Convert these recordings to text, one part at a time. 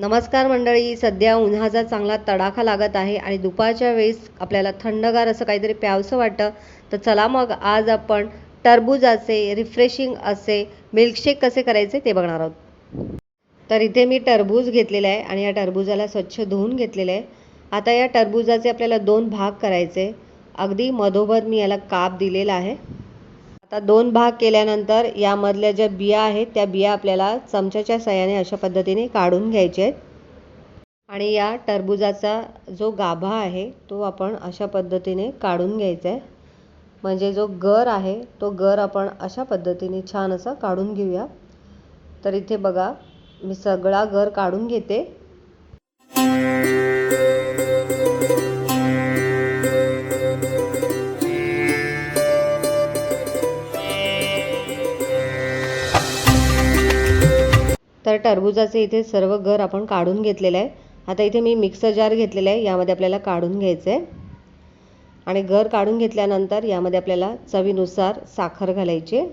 नमस्कार मंडळी सध्या उन्हाचा चांगला तडाखा लागत आहे आणि दुपारच्या वेळेस आपल्याला थंडगार असं काहीतरी प्यावसं वाटतं. तर चला मग आज आपण टरबूजाचे रिफ्रेशिंग असे मिल्कशेक कसे करायचे ते बघणार आहोत. तर इथे मी टरबूज घेतलेलं आहे आणि या टरबूजाला स्वच्छ धुवून घेतलेलं आहे. आता या टरबूजाचे आपल्याला दोन भाग करायचे. अगदी मधोमध मी याला काप दिलेला आहे. आता दोन भाग केल्यानंतर यामधल्या ज्या बिया आहेत त्या बिया आपल्याला चमच्याच्या सहाय्याने अशा पद्धतीने काढून घ्यायचे आहेत. आणि या टरबूजाचा जो गाभा आहे तो आपण अशा पद्धतीने काढून घ्यायचा आहे. म्हणजे जो गर आहे तो गर आपण अशा पद्धतीने छान असा काढून घेऊया. तर इथे बघा मी सगळा गर काढून घेते. तर टरबूजाचे इथे सर्व घर आपण काढून घेतलेलं आहे. आता इथे मी मिक्सर जार घेतलेला आहे यामध्ये आपल्याला काढून घ्यायचं आहे आणि घर काढून घेतल्यानंतर यामध्ये आपल्याला चवीनुसार साखर घालायची. आहे.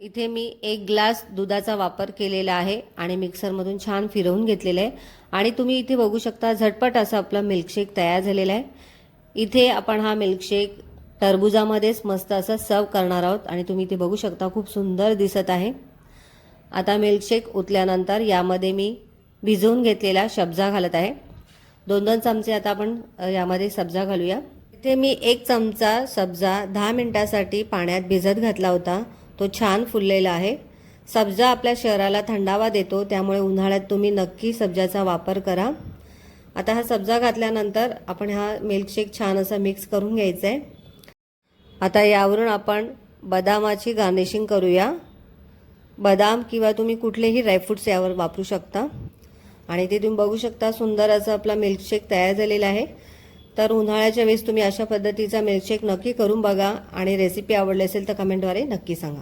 इथे मी एक ग्लास दुधाचा वापर केलेला आहे आणि मिक्सरमधून छान फिरवून घेतलेलं आहे. आणि तुम्ही इथे बघू शकता झटपट असं आपलं मिल्कशेक तयार झालेला आहे. इथे आपण हा मिल्कशेक टरबुजामध्येच मस्त असं सर्व करणार आहोत. आणि तुम्ही इथे बघू शकता खूप सुंदर दिसत आहे. आता मिल्कशेक उतल्यानंतर यामध्ये मी भिजवून घेतलेला सब्जा घालत आहे. दोन दोन चमचे आता आपण यामध्ये सब्जा घालूया. इथे मी एक चमचा सब्जा दहा मिनटासाठी पाण्यात भिजत घातला होता. तो छान फुललेला आहे. सब्जा आपल्या शहराला थंडावा देतो त्यामुळे उन्हाळ्यात तुम्ही नक्की सब्जाचा वापर करा. आता हा सब्जा घातल्यानंतर आपण हा मिल्कशेक छान असा मिक्स करून घ्यायचा आहे. आता यावरून आपण बदामाची गार्निशिंग करूया. बदाम किंवा तुम्ही कुठलेही ड्रायफ्रुट्स यावर वापरू शकता. आणि ते तुम्ही बघू शकता सुंदर असा आपला मिल्कशेक तयार झालेला आहे. तर उन्हाळ्याच्या वेळेस तुम्ही अशा पद्धतीचा मिल्कशेक नक्की करून बघा आणि रेसिपी आवडली असेल तर कमेंटद्वारे नक्की सांगा.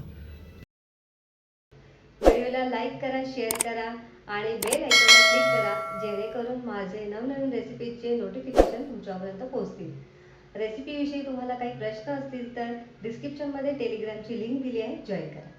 व्हिडिओला लाईक करा शेअर करा आणि बेल आयकॉनला क्लिक करा जेणेकरून माझे नवनवीन रेसिपीचे नोटिफिकेशन तुमच्यापर्यंत पोहोचतील. रेसिपीविषयी तुम्हाला काही प्रश्न असतील तर डिस्क्रिप्शनमध्ये टेलिग्रामची लिंक दिली आहे. जॉईन करा.